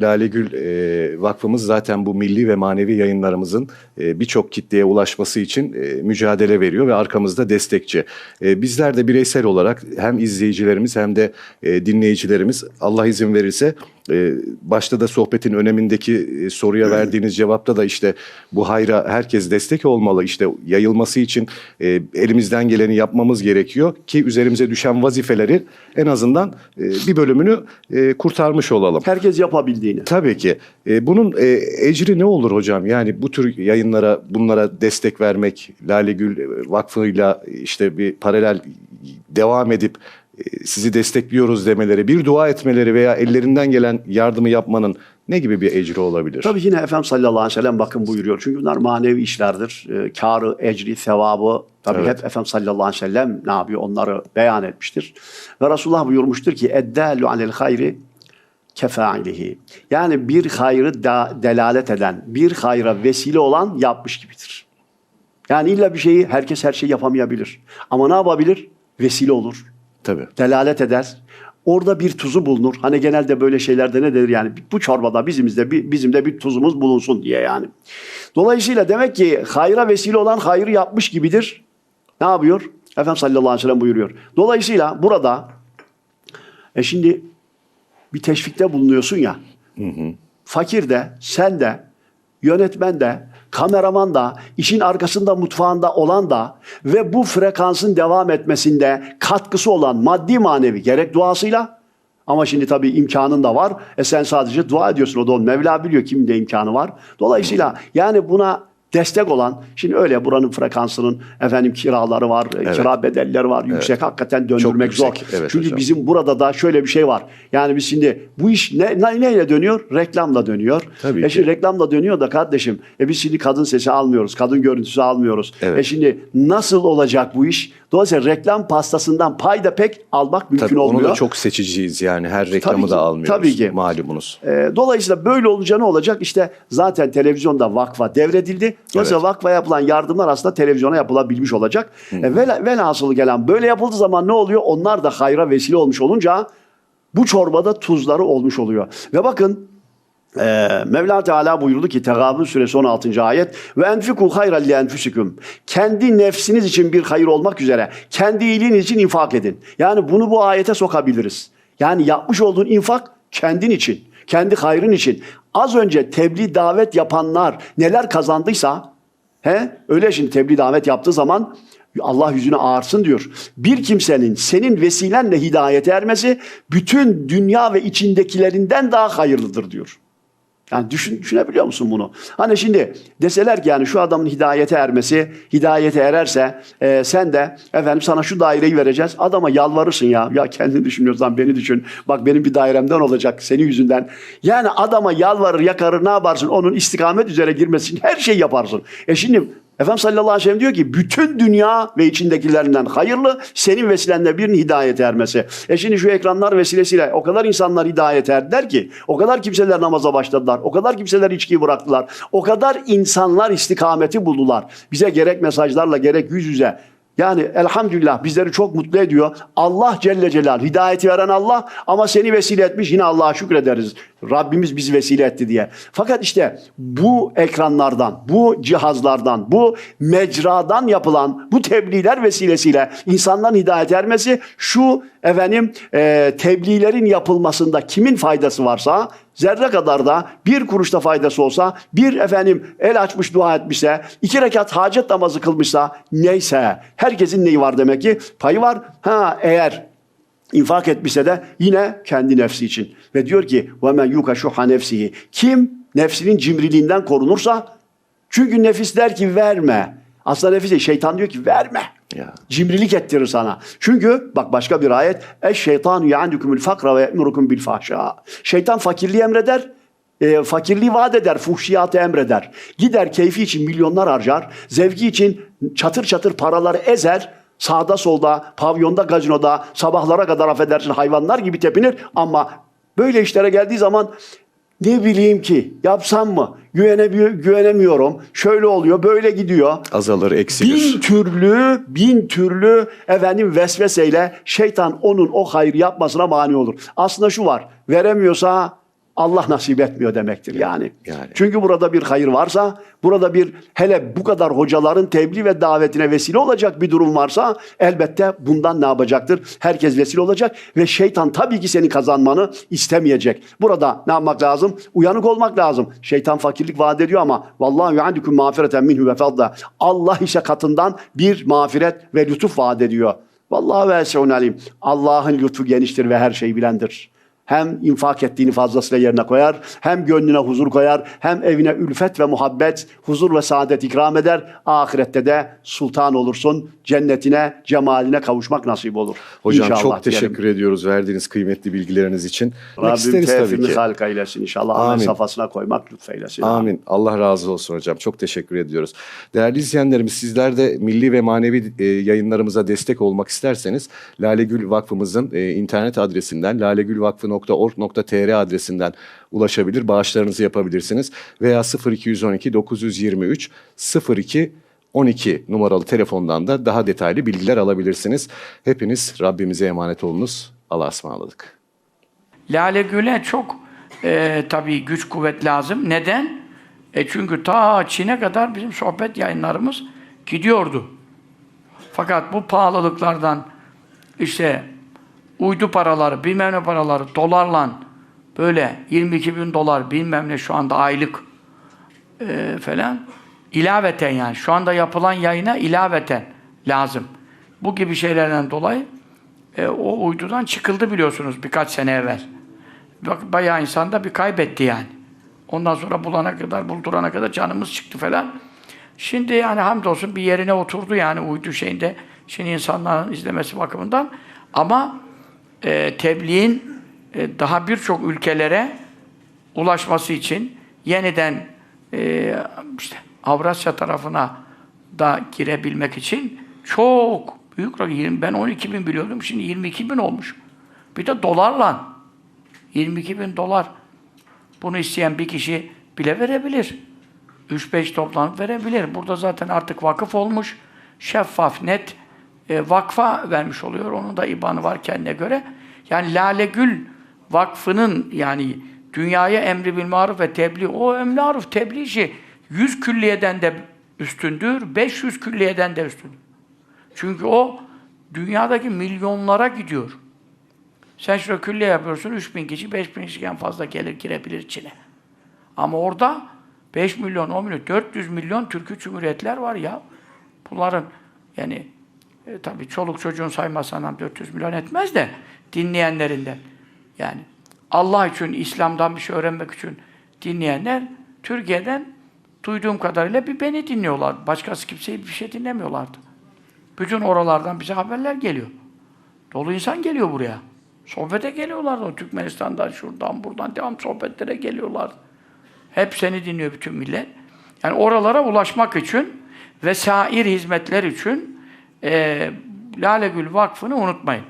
Lale Gül e, Vakfımız zaten bu milli ve manevi yayınlarımızın e, birçok kitleye ulaşması için e, mücadele veriyor ve arkamızda destekçi. E, bizler de bireysel olarak hem izleyicilerimiz hem de e, dinleyicilerimiz Allah izin verirse e, başta da sohbetin önemindeki e, soruya verdiğiniz cevapta da işte bu hayra herkes destek olmalı. İşte yayılması için e, elimizden geleni yapmamız gerekiyor ki üzerimize düşen vazifeleri en azından e, bir bölümünü e, kurtarmış olalım. Herkes yapabildiğini. Tabii ki. E, bunun e, ecri ne olur hocam? Yani bu tür yayınlara, bunlara destek vermek, Lale Gül Vakfı'yla işte bir paralel devam edip e, sizi destekliyoruz demeleri, bir dua etmeleri veya ellerinden gelen yardımı yapmanın ne gibi bir ecri olabilir? Tabii yine Efendimiz sallallahu aleyhi ve sellem bakın buyuruyor. Çünkü bunlar manevi işlerdir. E, karı, ecri, sevabı tabii Evet. hep Efendimiz sallallahu aleyhi ve sellem ne yapıyor onları beyan etmiştir. Ve Resulullah buyurmuştur ki eddâlu alel hayri kefailihi. Yani bir hayrı da, delalet eden, bir hayra vesile olan yapmış gibidir. Yani illa bir şeyi herkes her şeyi yapamayabilir. Ama ne yapabilir? Vesile olur Tabii. delalet eder. Orada bir tuzu bulunur. Hani genelde böyle şeylerde ne denir yani bu çorbada bizimizde bir, bizim de bir tuzumuz bulunsun diye yani. Dolayısıyla demek ki hayra vesile olan hayrı yapmış gibidir. Ne yapıyor? Efendimiz sallallahu aleyhi ve sellem buyuruyor. Dolayısıyla burada e şimdi bir teşvikte bulunuyorsun ya. Fakir de, sen de, yönetmen de, kameraman da, işin arkasında mutfağında olan da ve bu frekansın devam etmesinde katkısı olan maddi manevi gerek duasıyla ama şimdi tabii imkanın da var. E sen sadece dua ediyorsun. O da onun Mevla biliyor kimin de imkanı var. Dolayısıyla yani buna destek olan şimdi öyle buranın frekansının efendim kiraları var, kira bedelleri var. Yüksek hakikaten döndürmek zor. yüksek, evet Çünkü hocam. bizim burada da şöyle bir şey var. Yani biz şimdi bu iş ne, ne- neyle dönüyor? Reklamla dönüyor. Tabii e ki. şimdi reklamla dönüyor da kardeşim. E biz şimdi kadın sesi almıyoruz. Kadın görüntüsü almıyoruz. Evet. E şimdi nasıl olacak bu iş? Dolayısıyla reklam pastasından pay da pek almak mümkün Tabii olmuyor. onu da çok seçiciyiz yani her reklamı ki, da almıyoruz. tabii ki. Malumunuz. E, dolayısıyla böyle olunca ne olacak? İşte zaten televizyonda vakfa devredildi. Dolayısıyla vakfa yapılan yardımlar aslında televizyona yapılabilmiş olacak. E, vel, velhasılı gelen böyle yapıldığı zaman ne oluyor? Onlar da hayra vesile olmuş olunca bu çorbada tuzları olmuş oluyor. Ve bakın ee, Mevla Teala buyurdu ki Tegabun suresi 16. ayet ve enfiku hayran li enfusikum. Kendi nefsiniz için bir hayır olmak üzere kendi iyiliğiniz için infak edin. Yani bunu bu ayete sokabiliriz. Yani yapmış olduğun infak kendin için, kendi hayrın için. Az önce tebliğ davet yapanlar neler kazandıysa He? Öyle şimdi tebliğ davet yaptığı zaman Allah yüzüne ağarsın diyor. Bir kimsenin senin vesilenle hidayete ermesi bütün dünya ve içindekilerinden daha hayırlıdır diyor. Yani düşün, düşünebiliyor musun bunu? Hani şimdi deseler ki yani şu adamın hidayete ermesi, hidayete ererse e, sen de efendim sana şu daireyi vereceğiz. Adama yalvarırsın ya. Ya kendini düşünüyorsan beni düşün. Bak benim bir dairemden olacak senin yüzünden. Yani adama yalvarır, yakarır ne yaparsın? Onun istikamet üzere girmesi için her şeyi yaparsın. E şimdi Efendimiz sallallahu aleyhi ve sellem diyor ki bütün dünya ve içindekilerinden hayırlı senin vesilenle birinin hidayete ermesi. E şimdi şu ekranlar vesilesiyle o kadar insanlar hidayete erdiler ki o kadar kimseler namaza başladılar. O kadar kimseler içkiyi bıraktılar. O kadar insanlar istikameti buldular. Bize gerek mesajlarla gerek yüz yüze yani elhamdülillah bizleri çok mutlu ediyor. Allah Celle Celal hidayeti veren Allah ama seni vesile etmiş yine Allah'a şükrederiz. Rabbimiz bizi vesile etti diye. Fakat işte bu ekranlardan, bu cihazlardan, bu mecradan yapılan bu tebliğler vesilesiyle insanların hidayet ermesi şu efendim e, tebliğlerin yapılmasında kimin faydası varsa zerre kadar da bir kuruşta faydası olsa, bir efendim el açmış dua etmişse, iki rekat hacet namazı kılmışsa neyse herkesin neyi var demek ki? Payı var. Ha eğer infak etmişse de yine kendi nefsi için. Ve diyor ki وَمَنْ يُكَ شُحَ nefsihi. Kim nefsinin cimriliğinden korunursa çünkü nefis der ki verme. Aslında nefis değil, şeytan diyor ki verme. Ya. Cimrilik ettirir sana. Çünkü bak başka bir ayet. Eş şeytanu ya'dukumul fakra ve ye'murukum bil fahşa. Şeytan fakirliği emreder. e, fakirliği vaat eder, fuhşiyatı emreder. Gider keyfi için milyonlar harcar. Zevki için çatır çatır paraları ezer. Sağda solda, pavyonda, gazinoda sabahlara kadar affedersin hayvanlar gibi tepinir. Ama böyle işlere geldiği zaman ne bileyim ki yapsam mı? Güvenemiyor, güvenemiyorum. Şöyle oluyor, böyle gidiyor. Azalır, eksilir. Bin türlü, bin türlü efendim vesveseyle şeytan onun o hayrı yapmasına mani olur. Aslında şu var, veremiyorsa Allah nasip etmiyor demektir yani. Yani. Çünkü burada bir hayır varsa, burada bir hele bu kadar hocaların tebliğ ve davetine vesile olacak bir durum varsa elbette bundan ne yapacaktır? Herkes vesile olacak ve şeytan tabii ki seni kazanmanı istemeyecek. Burada ne yapmak lazım? Uyanık olmak lazım. Şeytan fakirlik vaat ediyor ama vallahi yu'adikum mağfireten minhu ve fadla. Allah ise katından bir mağfiret ve lütuf vaat ediyor. Vallahi ve alim. Allah'ın lütfu geniştir ve her şeyi bilendir. Hem infak ettiğini fazlasıyla yerine koyar, hem gönlüne huzur koyar, hem evine ülfet ve muhabbet, huzur ve saadet ikram eder. Ahirette de sultan olursun, cennetine, cemaline kavuşmak nasip olur. Hocam İnşallah çok diyelim. teşekkür ediyoruz verdiğiniz kıymetli bilgileriniz için. Rabbim isteriz tabii tevfimi ki. halka eylesin inşallah. Amin. safhasına koymak lütfeylesin. Amin. Allah razı olsun hocam. Çok teşekkür ediyoruz. Değerli izleyenlerimiz sizler de milli ve manevi e, yayınlarımıza destek olmak isterseniz Lalegül Vakfımızın e, internet adresinden lalegülvakfı.org.tr adresinden ulaşabilir, bağışlarınızı yapabilirsiniz. Veya 0212 923 02 12 numaralı telefondan da daha detaylı bilgiler alabilirsiniz. Hepiniz Rabbimize emanet olunuz. Allah'a ısmarladık. Lale Gül'e çok e, tabii güç kuvvet lazım. Neden? E çünkü ta Çin'e kadar bizim sohbet yayınlarımız gidiyordu. Fakat bu pahalılıklardan işte uydu paraları, bilmem ne paraları dolarla böyle 22 bin dolar bilmem ne şu anda aylık e, falan ilaveten yani şu anda yapılan yayına ilaveten lazım. Bu gibi şeylerden dolayı e, o uydudan çıkıldı biliyorsunuz birkaç sene evvel. Bak, bayağı insan da bir kaybetti yani. Ondan sonra bulana kadar, buldurana kadar canımız çıktı falan. Şimdi yani hamdolsun bir yerine oturdu yani uydu şeyinde. Şimdi insanların izlemesi bakımından. Ama e, tebliğin e, daha birçok ülkelere ulaşması için yeniden e, işte Avrasya tarafına da girebilmek için çok büyük rakam. Ben 12 bin biliyordum. Şimdi 22 bin olmuş. Bir de dolarla. 22 bin dolar. Bunu isteyen bir kişi bile verebilir. 3-5 toplanıp verebilir. Burada zaten artık vakıf olmuş. Şeffaf, net e, vakfa vermiş oluyor. Onun da ibanı var kendine göre. Yani Lale Gül Vakfı'nın yani dünyaya emri bil maruf ve tebliğ, o emri maruf tebliğ işi 100 külliyeden de üstündür, 500 külliyeden de üstündür. Çünkü o dünyadaki milyonlara gidiyor. Sen şurada külliye yapıyorsun, 3000 kişi, 5000 kişiden fazla gelir, girebilir içine. Ama orada 5 milyon, 10 milyon, 400 milyon Türkü Cumhuriyetler var ya. Bunların yani e, tabii çoluk çocuğun saymasan 400 milyon etmez de dinleyenlerinden. Yani Allah için, İslam'dan bir şey öğrenmek için dinleyenler Türkiye'den duyduğum kadarıyla bir beni dinliyorlar. Başkası kimseyi bir şey dinlemiyorlardı. Bütün oralardan bize haberler geliyor. Dolu insan geliyor buraya. Sohbete geliyorlar o Türkmenistan'dan, şuradan, buradan devam sohbetlere geliyorlar. Hep seni dinliyor bütün millet. Yani oralara ulaşmak için ve sair hizmetler için e, Lale Gül Vakfı'nı unutmayın.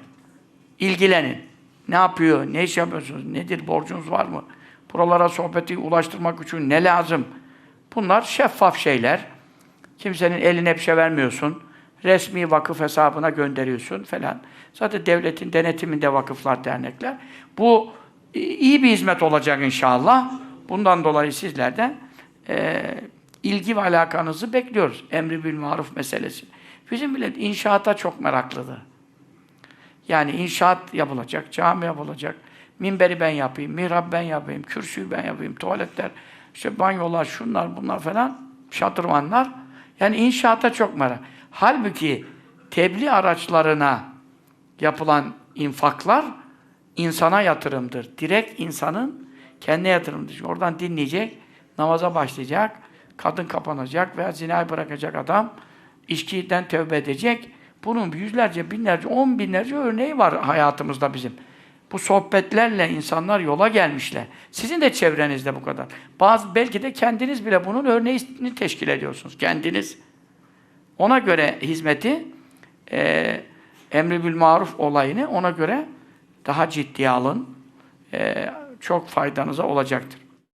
İlgilenin. Ne yapıyor, ne iş yapıyorsunuz, nedir, borcunuz var mı? Buralara sohbeti ulaştırmak için ne lazım? Bunlar şeffaf şeyler. Kimsenin eline bir şey vermiyorsun. Resmi vakıf hesabına gönderiyorsun falan. Zaten devletin denetiminde vakıflar, dernekler. Bu e, iyi bir hizmet olacak inşallah. Bundan dolayı sizlerden e, ilgi ve alakanızı bekliyoruz. Emri bil maruf meselesi. Bizim millet inşaata çok meraklıdır. Yani inşaat yapılacak, cami yapılacak, minberi ben yapayım, mihrab ben yapayım, kürsüyü ben yapayım, tuvaletler, işte banyolar, şunlar, bunlar falan, şatırvanlar. Yani inşaata çok merak. Halbuki tebliğ araçlarına yapılan infaklar insana yatırımdır. Direkt insanın kendine yatırımdır. Oradan dinleyecek, namaza başlayacak, kadın kapanacak veya zinayı bırakacak adam, içkiden tövbe edecek. Bunun yüzlerce, binlerce, on binlerce örneği var hayatımızda bizim. Bu sohbetlerle insanlar yola gelmişler. Sizin de çevrenizde bu kadar. Bazı belki de kendiniz bile bunun örneğini teşkil ediyorsunuz. Kendiniz. Ona göre hizmeti, e, emri bil maruf olayını ona göre daha ciddiye alın. E, çok faydanıza olacaktır.